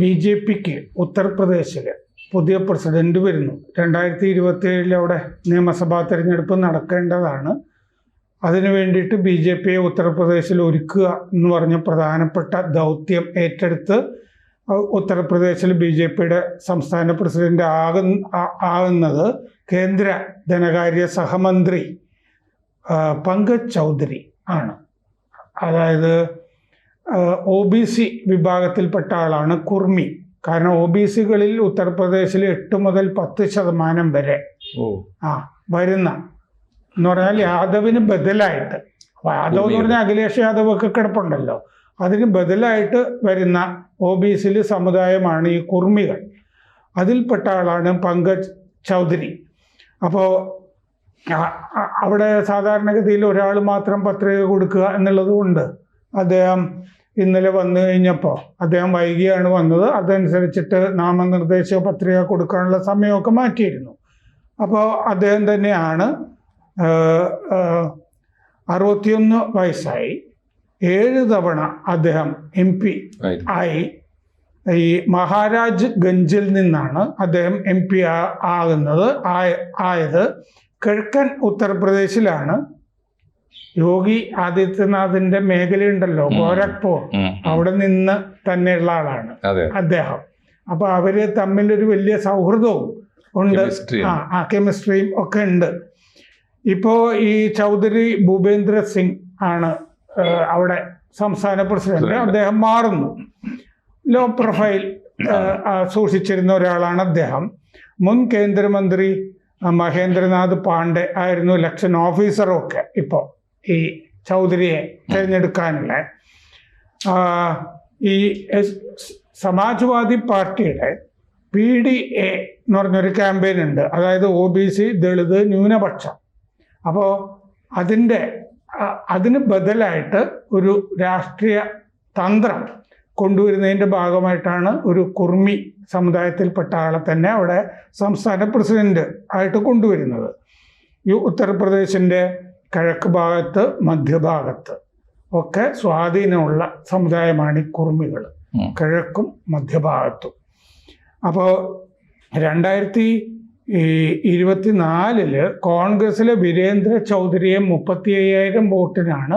B J പിക്ക് ഉത്തർപ്രദേശിൽ പുതിയ president വരുന്നു. രണ്ടായിരത്തി ഇരുപത്തി ഏഴിൽ അവിടെ നിയമസഭാ തെരഞ്ഞെടുപ്പ് നടക്കേണ്ടതാണ്. അതിനു വേണ്ടിയിട്ട് ബി ജെ പിയെ ഉത്തർപ്രദേശിൽ ഒരുക്കുക എന്ന് പറഞ്ഞ പ്രധാനപ്പെട്ട ദൗത്യം ഏറ്റെടുത്ത് ഉത്തർപ്രദേശിൽ ബി ജെ പിയുടെ സംസ്ഥാന പ്രസിഡന്റ് ആകുന്ന ആകുന്നത് കേന്ദ്ര ധനകാര്യ സഹമന്ത്രി പങ്കജ് ചൗധരി ആണ്. അതായത് ഒ ബി സി വിഭാഗത്തിൽപ്പെട്ട ആളാണ് കുർമി. കാരണം ഒ ബി സികളിൽ ഉത്തർപ്രദേശിൽ എട്ട് മുതൽ പത്ത് ശതമാനം വരെ ആ വരുന്ന. എന്ന് പറഞ്ഞാൽ യാദവിന് ബദലായിട്ട്. യാദവ് എന്ന് പറഞ്ഞാൽ അഖിലേഷ് യാദവ് ഒക്കെ കിടപ്പുണ്ടല്ലോ. അതിന് ബദലായിട്ട് വരുന്ന ഒ ബി സിയിൽ സമുദായമാണ് ഈ കുർമികൾ. അതിൽപ്പെട്ട ആളാണ് പങ്കജ് ചൗധരി. അപ്പോൾ അവിടെ സാധാരണഗതിയിൽ ഒരാൾ മാത്രം പത്രിക കൊടുക്കുക എന്നുള്ളത് കൊണ്ട് അദ്ദേഹം ഇന്നലെ വന്നു കഴിഞ്ഞപ്പോൾ അദ്ദേഹം വൈകിയാണ് വന്നത്. അതനുസരിച്ചിട്ട് നാമനിർദ്ദേശ പത്രിക കൊടുക്കാനുള്ള സമയമൊക്കെ മാറ്റിയിരുന്നു. അപ്പോൾ അദ്ദേഹം തന്നെയാണ് അറുപത്തിയൊന്ന് വയസ്സായി. ഏഴ് തവണ അദ്ദേഹം എം പി ആയി. ഈ മഹാരാജ് ഗഞ്ചിൽ നിന്നാണ് അദ്ദേഹം എം പി ആകുന്നത്. ആയ- ആയത്. കിഴക്കൻ ഉത്തർപ്രദേശിലാണ്. യോഗി ആദിത്യനാഥിന്റെ മേഖലയുണ്ടല്ലോ. ഗോരഖ്പൂർ. അവിടെ നിന്ന് തന്നെയുള്ള ആളാണ് അദ്ദേഹം. അപ്പൊ അവർ തമ്മിലൊരു വലിയ സൗഹൃദവും ഉണ്ട്. ആ കെമിസ്ട്രിയും ഒക്കെ ഉണ്ട്. ഇപ്പോ ഈ ചൗധരി ഭൂപേന്ദ്ര സിംഗ് ആണ് അവിടെ സംസ്ഥാന പ്രസിഡന്റ്. അദ്ദേഹം മാറുന്നു. ലോ പ്രൊഫൈൽ സൂക്ഷിച്ചിരുന്ന ഒരാളാണ് അദ്ദേഹം. മുൻ കേന്ദ്രമന്ത്രി മഹേന്ദ്രനാഥ് പാണ്ഡെ ആയിരുന്നു ഇലക്ഷൻ ഓഫീസറും ഒക്കെ ഇപ്പോൾ ഈ ചൗധരിയെ തിരഞ്ഞെടുക്കാനുള്ള ഈ സമാജ്വാദി പാർട്ടിയുടെ പി ഡി എ എന്ന് പറഞ്ഞൊരു ക്യാമ്പയിൻ ഉണ്ട്. അതായത് ഒ ബി സി ദളിത് ന്യൂനപക്ഷം. അപ്പോൾ അതിന്റെ അതിന് ബദലായിട്ട് ഒരു രാഷ്ട്രീയ തന്ത്രം കൊണ്ടുവരുന്നതിന്റെ ഭാഗമായിട്ടാണ് ഒരു കുർമി സമുദായത്തിൽപ്പെട്ട ആളെ തന്നെ അവിടെ സംസ്ഥാന പ്രസിഡന്റ് ആയിട്ട് കൊണ്ടുവരുന്നത്. ഈ ഉത്തർപ്രദേശിന്റെ കിഴക്ക് ഭാഗത്ത് മധ്യഭാഗത്ത് ഒക്കെ സ്വാധീനമുള്ള സമുദായമാണ് ഈ കുർമികൾ കിഴക്കും മധ്യഭാഗത്തും. അപ്പോൾ രണ്ടായിരത്തി ഈ ഇരുപത്തിനാലിൽ കോൺഗ്രസിലെ വീരേന്ദ്ര ചൗധരിയെ മുപ്പത്തി അയ്യായിരം വോട്ടിനാണ്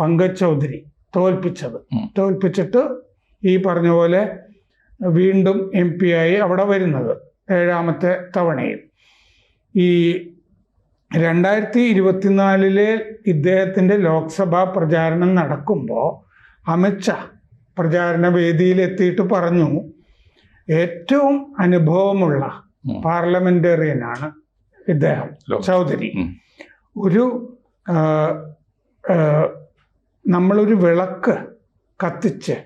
പങ്കജ് ചൗധരി തോൽപ്പിച്ചത്. തോൽപ്പിച്ചിട്ട് ഈ പറഞ്ഞ പോലെ വീണ്ടും എം പി ആയി അവിടെ വരുന്നത് ഏഴാമത്തെ തവണയും. ഈ രണ്ടായിരത്തി ഇരുപത്തിനാലിലെ ഇദ്ദേഹത്തിന്റെ ലോക്സഭാ പ്രചാരണം നടക്കുമ്പോൾ അമിത്ഷാ പ്രചാരണ വേദിയിലെത്തിയിട്ട് പറഞ്ഞു ഏറ്റവും അനുഭവമുള്ള. പാർലമെന്റേറിയനാണ് ഇദ്ദേഹം ചൗധരി. ഒരു നമ്മളൊരു വിളക്ക് കത്തിച്ച്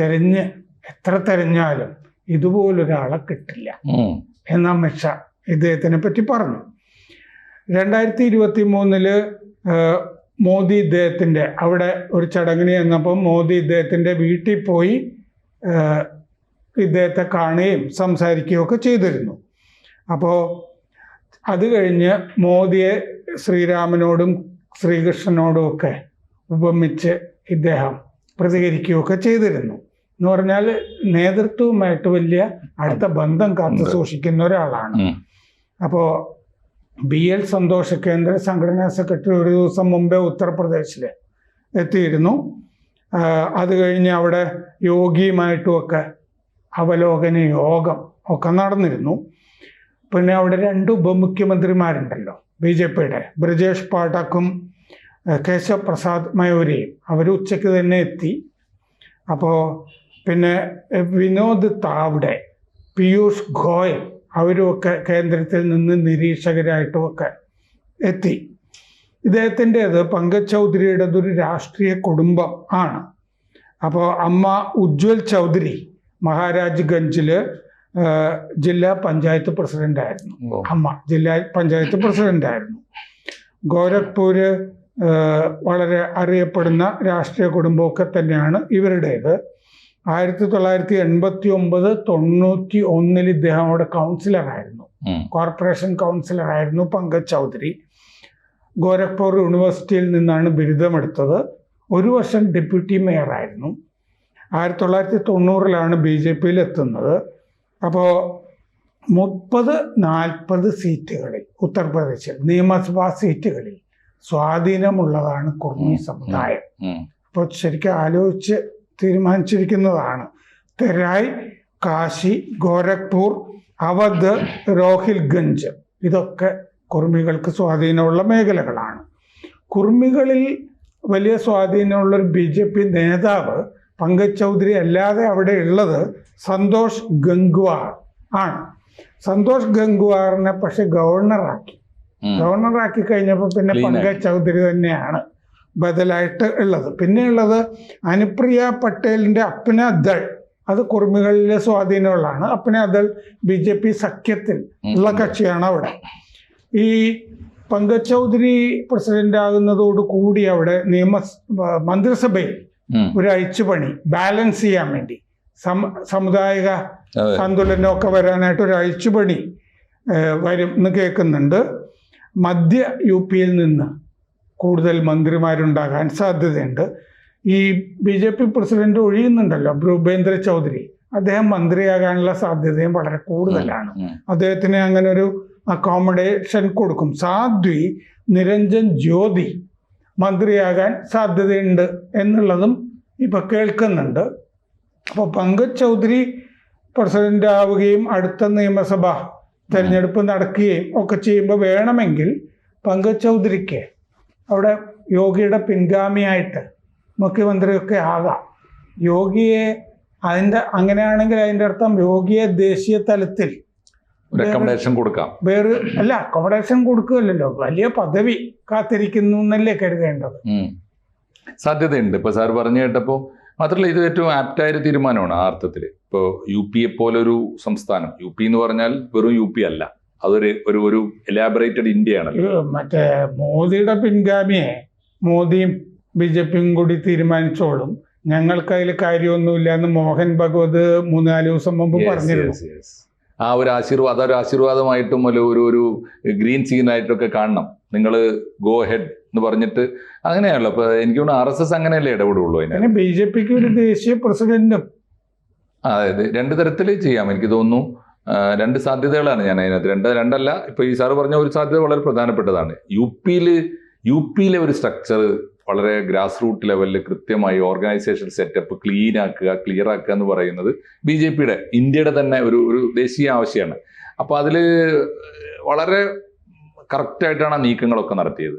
തെരഞ്ഞ് എത്ര തെരഞ്ഞാലും ഇതുപോലൊരാളെ കിട്ടില്ല. എന്ന് അമിത്ഷാ ഇദ്ദേഹത്തിനെ പറ്റി പറഞ്ഞു. രണ്ടായിരത്തി ഇരുപത്തി മൂന്നിൽ മോദി ഇദ്ദേഹത്തിന്റെ അവിടെ ഒരു ചടങ്ങിന് ചെന്നപ്പോൾ മോദി ഇദ്ദേഹത്തിന്റെ വീട്ടിൽ പോയി ഇദ്ദേഹത്തെ കാണുകയും സംസാരിക്കുകയും ഒക്കെ ചെയ്തിരുന്നു. അപ്പോൾ അത് കഴിഞ്ഞ് മോദിയെ ശ്രീരാമനോടും ശ്രീകൃഷ്ണനോടും ഒക്കെ ഉപമിച്ച് ഇദ്ദേഹം പ്രതികരിക്കുകയൊക്കെ ചെയ്തിരുന്നു. എന്ന് പറഞ്ഞാൽ നേതൃത്വവുമായിട്ട് വലിയ അടുത്ത ബന്ധം കാത്തു. സൂക്ഷിക്കുന്ന ഒരാളാണ്. അപ്പോൾ ബി എൽ സന്തോഷ് കേന്ദ്ര സംഘടനാ സെക്രട്ടറി ഒരു ദിവസം മുമ്പേ ഉത്തർപ്രദേശിൽ എത്തിയിരുന്നു. അത് കഴിഞ്ഞ് അവിടെ യോഗിയുമായിട്ടുമൊക്കെ അവലോകന യോഗം ഒക്കെ നടന്നിരുന്നു. പിന്നെ അവിടെ രണ്ട് ഉപമുഖ്യമന്ത്രിമാരുണ്ടല്ലോ ബി ജെ പിയുടെ ബ്രജേഷ് പാഠക്കും കേശവ് പ്രസാദ് മയൂരിയും. അവർ ഉച്ചയ്ക്ക് തന്നെ എത്തി. അപ്പോൾ പിന്നെ വിനോദ് താവ്ഡെ പീയൂഷ് ഗോയൽ അവരുമൊക്കെ കേന്ദ്രത്തിൽ നിന്ന് നിരീക്ഷകരായിട്ടുമൊക്കെ എത്തി. ഇദ്ദേഹത്തിന്റേത് പങ്കജ് ചൗധരിയുടേത് ഒരു രാഷ്ട്രീയ കുടുംബം ആണ്. അപ്പോൾ അമ്മ ഉജ്വൽ ചൗധരി മഹാരാജ് ഗഞ്ചിൽ ജില്ലാ പഞ്ചായത്ത് പ്രസിഡന്റായിരുന്നു. അമ്മ ജില്ലാ പഞ്ചായത്ത് പ്രസിഡന്റായിരുന്നു ഗോരഖ്പൂര് വളരെ അറിയപ്പെടുന്ന രാഷ്ട്രീയ കുടുംബമൊക്കെ തന്നെയാണ് ഇവരുടേത്. ആയിരത്തി തൊള്ളായിരത്തി എൺപത്തി ഒമ്പത് തൊണ്ണൂറ്റി ഒന്നിൽ ഇദ്ദേഹം അവിടെ കൗൺസിലറായിരുന്നു. കോർപ്പറേഷൻ കൗൺസിലറായിരുന്നു പങ്കജ് ചൗധരി. ഗോരഖ്പൂർ യൂണിവേഴ്സിറ്റിയിൽ നിന്നാണ് ബിരുദമെടുത്തത്. ഒരു വർഷം ഡെപ്യൂട്ടി മേയറായിരുന്നു. ആയിരത്തി തൊള്ളായിരത്തി തൊണ്ണൂറിലാണ് ബി ജെ പിയിൽ എത്തുന്നത്. അപ്പോൾ മുപ്പത് നാൽപ്പത് സീറ്റുകളിൽ ഉത്തർപ്രദേശിൽ നിയമസഭാ സീറ്റുകളിൽ സ്വാധീനമുള്ളതാണ് കുർമി സമുദായം. അപ്പോൾ ശരിക്കും ആലോചിച്ച് തീരുമാനിച്ചിരിക്കുന്നതാണ്. തെരായ് കാശി ഗോരഖ്പൂർ അവധ് രോഹിൽഗഞ്ച്. ഇതൊക്കെ കുർമികൾക്ക് സ്വാധീനമുള്ള മേഖലകളാണ്. കുർമികളിൽ വലിയ സ്വാധീനമുള്ള ഒരു ബി ജെ പി നേതാവ് പങ്കജ് ചൗധരി അല്ലാതെ അവിടെ ഉള്ളത് സന്തോഷ് ഗംഗ്വാർ ആണ്. സന്തോഷ് ഗംഗ്വാറിനെ പക്ഷെ ഗവർണറാക്കി. ഗവർണറാക്കി കഴിഞ്ഞപ്പോൾ പിന്നെ പങ്കജ് ചൗധരി തന്നെയാണ്. ബദലായിട്ട് ഉള്ളത്. പിന്നെയുള്ളത് അനുപ്രിയ പട്ടേലിന്റെ അപ്ന ദൾ. അത് കുർമികളിലെ സ്വാധീനമുള്ളതാണ്. Apna Dal B J P സഖ്യത്തിൽ ഉള്ള കക്ഷിയാണ് അവിടെ. ഈ പങ്കജ് ചൗധരി പ്രസിഡന്റ് ആകുന്നതോട് കൂടി അവിടെ നിയമ മന്ത്രിസഭയിൽ. ഒരു അഴിച്ചുപണി ബാലൻസ് ചെയ്യാൻ വേണ്ടി. സമുദായിക സന്തുലനമൊക്കെ വരാനായിട്ട് ഒരു അഴിച്ചുപണി വരും എന്ന് കേൾക്കുന്നുണ്ട്. മധ്യ യു പിയിൽ നിന്ന് കൂടുതൽ മന്ത്രിമാരുണ്ടാകാൻ സാധ്യതയുണ്ട്. ഈ ബി ജെ പി പ്രസിഡന്റ് ഒഴിയുന്നുണ്ടല്ലോ ഭൂപേന്ദ്ര ചൗധരി. അദ്ദേഹം മന്ത്രിയാകാനുള്ള സാധ്യതയും വളരെ കൂടുതലാണ്. അദ്ദേഹത്തിന് അങ്ങനെ ഒരു അക്കോമഡേഷൻ കൊടുക്കും. സാധ്വി നിരഞ്ജൻ ജ്യോതി മന്ത്രിയാകാൻ സാധ്യതയുണ്ട് എന്നുള്ളതും ഇപ്പൊ കേൾക്കുന്നുണ്ട്. അപ്പോൾ പങ്കജ് ചൗധരി പ്രസിഡന്റ് ആവുകയും അടുത്ത നിയമസഭ തെരഞ്ഞെടുപ്പ് നടക്കുകയും ഒക്കെ ചെയ്യുമ്പോൾ വേണമെങ്കിൽ പങ്കജ് ചൗധരിക്ക് അവിടെ യോഗിയുടെ പിൻഗാമിയായിട്ട് മുഖ്യമന്ത്രിയൊക്കെ ആകാം. യോഗിയെ അതിന്റെ അങ്ങനെയാണെങ്കിൽ അതിന്റെ അർത്ഥം യോഗിയെ ദേശീയ തലത്തിൽ കൊടുക്കാം. വേറെ അല്ല അക്കോമഡേഷൻ കൊടുക്കുമല്ലോ വലിയ പദവി കാത്തിരിക്കുന്നു എന്നല്ലേ കരുതേണ്ടത്. സാധ്യതയുണ്ട്. ഇപ്പൊ സാർ പറഞ്ഞു കേട്ടപ്പോ മാത്രമല്ല ഇത് ഏറ്റവും ആപ്റ്റായ തീരുമാനമാണ് ആ അർത്ഥത്തിൽ ഇപ്പോൾ യു പിയെ പോലൊരു സംസ്ഥാനം യു പി എന്ന് പറഞ്ഞാൽ വെറും യു പി അല്ല. അതൊരു ഒരു ഒരു എലാബറേറ്റഡ് ഇന്ത്യയാണ് മറ്റേ മോദിയുടെ പിൻഗാമിയെ മോദിയും ബി ജെ പിയും കൂടി തീരുമാനിച്ചോളും. ഞങ്ങൾക്ക് അതിൽ കാര്യമൊന്നുമില്ല എന്ന് മോഹൻ ഭഗവത് മൂന്നാൽ ദിവസം മുമ്പ് പറഞ്ഞിരുന്നു. ആ ഒരു ആശീർവാദം ഒരു ആശീർവാദമായിട്ടും ഒരു ഒരു ഒരു ഗ്രീൻ സീനായിട്ടൊക്കെ കാണണം. നിങ്ങൾ ഗോ ഹെഡ് എന്ന് പറഞ്ഞിട്ട് അങ്ങനെയാണല്ലോ. അപ്പൊ എനിക്ക് തോന്നുന്നു ആർ എസ് എസ് അങ്ങനെയല്ലേ ഇടപെടുള്ളൂ അതിന്. ബി ജെ പിക്ക് ഒരു ദേശീയ പ്രസിഡന്റും. അതായത് രണ്ട് തരത്തിലേ ചെയ്യാം എനിക്ക് തോന്നുന്നു. രണ്ട് സാധ്യതകളാണ് ഞാൻ അതിനകത്ത്. രണ്ട് രണ്ടല്ല ഇപ്പൊ ഈ സാറ് പറഞ്ഞ ഒരു സാധ്യത വളരെ പ്രധാനപ്പെട്ടതാണ്. യു പിയിൽ യു പിയിലെ ഒരു സ്ട്രക്ചർ വളരെ ഗ്രാസ് റൂട്ട് ലെവലിൽ കൃത്യമായി ഓർഗനൈസേഷൻ സെറ്റപ്പ് ക്ലീൻ ആക്കുക ക്ലിയർ ആക്കുക എന്ന് പറയുന്നത് ബി ജെ പിയുടെ ഇന്ത്യയുടെ തന്നെ ഒരു ഒരു ദേശീയ ആവശ്യമാണ്. അപ്പോൾ അതിൽ വളരെ കറക്റ്റായിട്ടാണ് ആ നീക്കങ്ങളൊക്കെ നടത്തിയത്.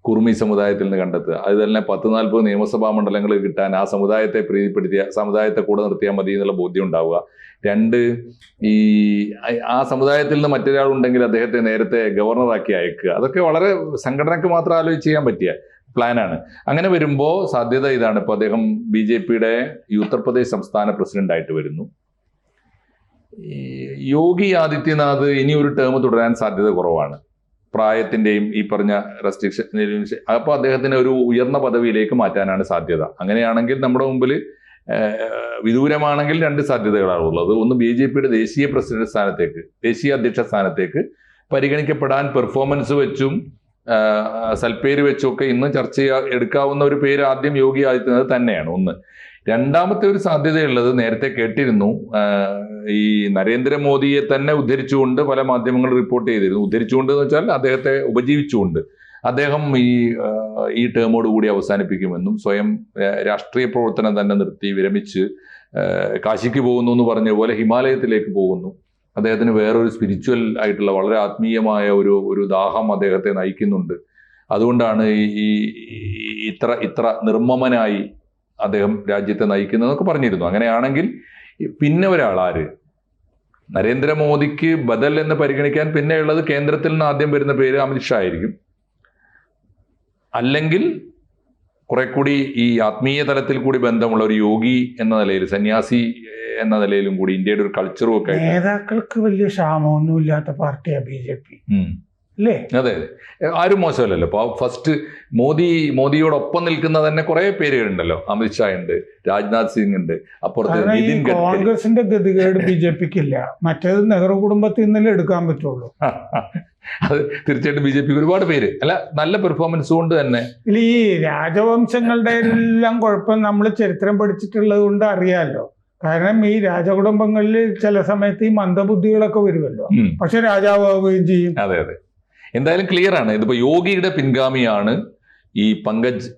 കുർമി സമുദായത്തിൽ നിന്ന് കണ്ടെത്തുക. അത് തന്നെ പത്ത് നാൽപ്പത് നിയമസഭാ മണ്ഡലങ്ങൾ കിട്ടാൻ ആ സമുദായത്തെ പ്രീതിപ്പെടുത്തിയ സമുദായത്തെ കൂടെ നിർത്തിയാൽ മതി എന്നുള്ള ബോധ്യം ഉണ്ടാവുക. രണ്ട് ഈ ആ- സമുദായത്തിൽ നിന്ന് മറ്റൊരാൾ ഉണ്ടെങ്കിൽ അദ്ദേഹത്തെ നേരത്തെ ഗവർണറാക്കി അയക്കുക. അതൊക്കെ വളരെ സംഘടനയ്ക്ക് മാത്രം ആലോചിച്ച് ചെയ്യാൻ പറ്റിയ പ്ലാനാണ് അങ്ങനെ വരുമ്പോൾ സാധ്യത ഇതാണ്. ഇപ്പോൾ അദ്ദേഹം ബി ജെ പിയുടെ ഉത്തർപ്രദേശ് സംസ്ഥാന പ്രസിഡന്റ് ആയിട്ട് വരുന്നു. യോഗി ആദിത്യനാഥ് ഇനി ഒരു ടേം തുടരാൻ സാധ്യത കുറവാണ്. പ്രായത്തിന്റെയും ഈ പറഞ്ഞ റെസ്ട്രിക്ഷൻ അപ്പോൾ അദ്ദേഹത്തിന് ഒരു ഉയർന്ന പദവിയിലേക്ക് മാറ്റാനാണ് സാധ്യത. അങ്ങനെയാണെങ്കിൽ നമ്മുടെ മുമ്പിൽ വിദൂരമാണെങ്കിൽ രണ്ട് സാധ്യതകളാണ് ഉള്ളത്. ഒന്ന് ബി ജെ പിയുടെ ദേശീയ പ്രസിഡന്റ് സ്ഥാനത്തേക്ക് ദേശീയ അധ്യക്ഷ സ്ഥാനത്തേക്ക് പരിഗണിക്കപ്പെടാൻ പെർഫോമൻസ് വെച്ചും സൽപ്പേര് വെച്ചൊക്കെ ഇന്ന് ചർച്ച ചെയ്യാ എടുക്കാവുന്ന ഒരു പേര് ആദ്യം യോഗി ആദിത്യനാഥ് തന്നെയാണ്. ഒന്ന്. രണ്ടാമത്തെ ഒരു സാധ്യതയുള്ളത് നേരത്തെ കേട്ടിരുന്നു ഈ നരേന്ദ്രമോദിയെ തന്നെ ഉദ്ധരിച്ചുകൊണ്ട് പല മാധ്യമങ്ങൾ റിപ്പോർട്ട് ചെയ്തിരുന്നു. ഉദ്ധരിച്ചുകൊണ്ട് എന്ന് വെച്ചാൽ അദ്ദേഹത്തെ ഉപജീവിച്ചുകൊണ്ട്. അദ്ദേഹം ഈ ഈ ടേമോട് കൂടി അവസാനിപ്പിക്കുമെന്നും സ്വയം രാഷ്ട്രീയ പ്രവർത്തനം തന്നെ നിർത്തി വിരമിച്ച് കാശിക്ക് പോകുന്നു എന്ന് പറഞ്ഞ പോലെ ഹിമാലയത്തിലേക്ക് പോകുന്നു. അദ്ദേഹത്തിന് വേറൊരു സ്പിരിച്വൽ ആയിട്ടുള്ള വളരെ ആത്മീയമായ ഒരു ഒരു ദാഹം അദ്ദേഹത്തെ നയിക്കുന്നുണ്ട്. അതുകൊണ്ടാണ് ഈ ഇത്ര ഇത്ര നിർമ്മമനായി അദ്ദേഹം രാജ്യത്തെ നയിക്കുന്നതെന്നൊക്കെ പറഞ്ഞിരുന്നു. അങ്ങനെയാണെങ്കിൽ പിന്നെ ഒരാൾ ആര്? നരേന്ദ്രമോദിക്ക് ബദൽ എന്ന് പരിഗണിക്കാൻ പിന്നെ ഉള്ളത് കേന്ദ്രത്തിൽ നിന്ന് ആദ്യം വരുന്ന പേര് അമിത്ഷാ ആയിരിക്കും. അല്ലെങ്കിൽ കുറെ കൂടി ഈ ആത്മീയ തലത്തിൽ കൂടി ബന്ധമുള്ള ഒരു യോഗി എന്ന നിലയിൽ സന്യാസി എന്ന നിലയിലും കൂടി ഇന്ത്യയുടെ ഒരു കൾച്ചറും ഒക്കെ നേതാക്കൾക്ക് വലിയ ക്ഷാമമൊന്നുമില്ലാത്ത പാർട്ടിയാണ് ബി ജെ പി. അല്ലേ അതെ അതെ. ആരും മോശമല്ലല്ലോ. അപ്പോൾ ഫസ്റ്റ് മോദി മോദിയോടൊപ്പം നിൽക്കുന്ന തന്നെ കുറെ പേരുകളുണ്ടല്ലോ. അമിത്ഷാ ഉണ്ട് രാജ്നാഥ് സിംഗ് ഉണ്ട് അപ്പുറത്ത് നിതിൻ കോൺഗ്രസിന്റെ ഗതികേട് ബി ജെ പിക്ക് ഇല്ല മറ്റേത് നെഹ്റു കുടുംബത്തിൽ നിന്നല്ലേ എടുക്കാൻ പറ്റുള്ളൂ. അത് തീർച്ചയായിട്ടും ബി ജെ പി ഒരുപാട് പേര്. അല്ല നല്ല പെർഫോമൻസ് കൊണ്ട് തന്നെ. ഇല്ല ഈ രാജവംശങ്ങളുടെ എല്ലാം കുഴപ്പം നമ്മൾ ചരിത്രം പഠിച്ചിട്ടുള്ളത് കൊണ്ട് അറിയാമല്ലോ കാരണം ഈ രാജകുടുംബങ്ങളിൽ ചില സമയത്ത് ഈ മന്ദബുദ്ധികളൊക്കെ വരുമല്ലോ. പക്ഷെ രാജാവുകയും ചെയ്യും. അതെ അതെ. എന്തായാലും ക്ലിയർ ആണ്. ഇതിപ്പോ യോഗിയുടെ പിൻഗാമിയാണ് ഈ പങ്കജ്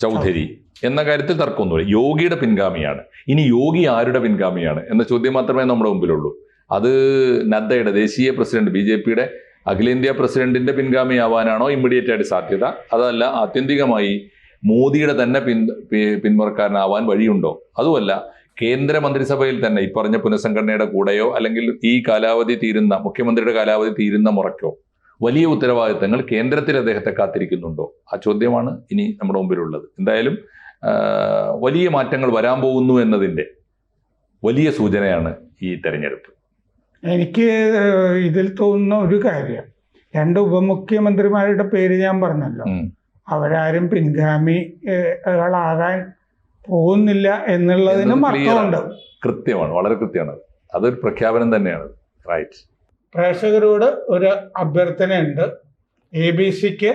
ചൗധരി എന്ന കാര്യത്തിൽ തർക്കമൊന്നുമില്ല. യോഗിയുടെ പിൻഗാമിയാണ്. ഇനി യോഗി ആരുടെ പിൻഗാമിയാണ് എന്ന ചോദ്യം മാത്രമേ നമ്മുടെ മുമ്പിലുള്ളൂ. അത് നദ്ദയുടെ ദേശീയ പ്രസിഡന്റ് ബി ജെ പിയുടെ അഖിലേന്ത്യാ പ്രസിഡന്റിന്റെ പിൻഗാമിയാവാനാണോ ഇമ്മീഡിയറ്റ് ആയിട്ട് സാധ്യത? അതല്ല ആത്യന്തികമായി മോദിയുടെ തന്നെ പിൻ പിന്മുറക്കാരനാവാൻ വഴിയുണ്ടോ? അതുമല്ല കേന്ദ്ര മന്ത്രിസഭയിൽ തന്നെ ഈ പറഞ്ഞ പുനഃസംഘടനയുടെ കൂടെയോ അല്ലെങ്കിൽ ഈ കാലാവധി തീരുന്ന മുഖ്യമന്ത്രിയുടെ കാലാവധി തീരുന്ന മുറയ്ക്കോ? വലിയ ഉത്തരവാദിത്തങ്ങൾ കേന്ദ്രത്തിൽ അദ്ദേഹത്തെ കാത്തിരിക്കുന്നുണ്ടോ? ആ ചോദ്യമാണ് ഇനി നമ്മുടെ മുമ്പിലുള്ളത്. എന്തായാലും വലിയ മാറ്റങ്ങൾ വരാൻ പോകുന്നു എന്നതിന്റെ വലിയ സൂചനയാണ് ഈ തെരഞ്ഞെടുപ്പ്. എനിക്ക് ഇതിൽ തോന്നുന്ന ഒരു കാര്യം. രണ്ട് ഉപമുഖ്യമന്ത്രിമാരുടെ പേര് ഞാൻ പറഞ്ഞല്ലോ. അവരാരും പിൻഗാമികളാകാൻ പോകുന്നില്ല എന്നുള്ളതിനും അർത്ഥമുണ്ട് കൃത്യമാണ്. വളരെ കൃത്യമാണ്. അതൊരു പ്രഖ്യാപനം തന്നെയാണ്. റൈറ്റ് പ്രേക്ഷകരോട് ഒരു അഭ്യർത്ഥനയുണ്ട്. എ ബി സിക്ക്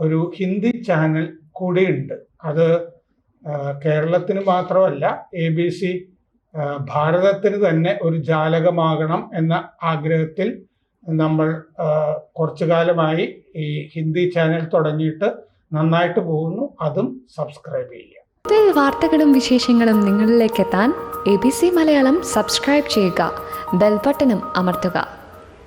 ഒരു ഹിന്ദി ചാനൽ കൂടിയുണ്ട്. അത് കേരളത്തിന് മാത്രമല്ല എ ബി സി ഭാരതത്തിന് തന്നെ ഒരു ജാലകമാകണം എന്ന ആഗ്രഹത്തിൽ നമ്മൾ കുറച്ചു കാലമായി ഈ ഹിന്ദി ചാനൽ തുടങ്ങിയിട്ട് നന്നായിട്ട് പോകുന്നു. അതും സബ്സ്ക്രൈബ് ചെയ്യുക. വാർത്തകളും വിശേഷങ്ങളും നിങ്ങളിലേക്ക് എത്താൻ A B C Malayalam subscribe ചെയ്യുക. ബെൽബട്ടനും അമർത്തുക.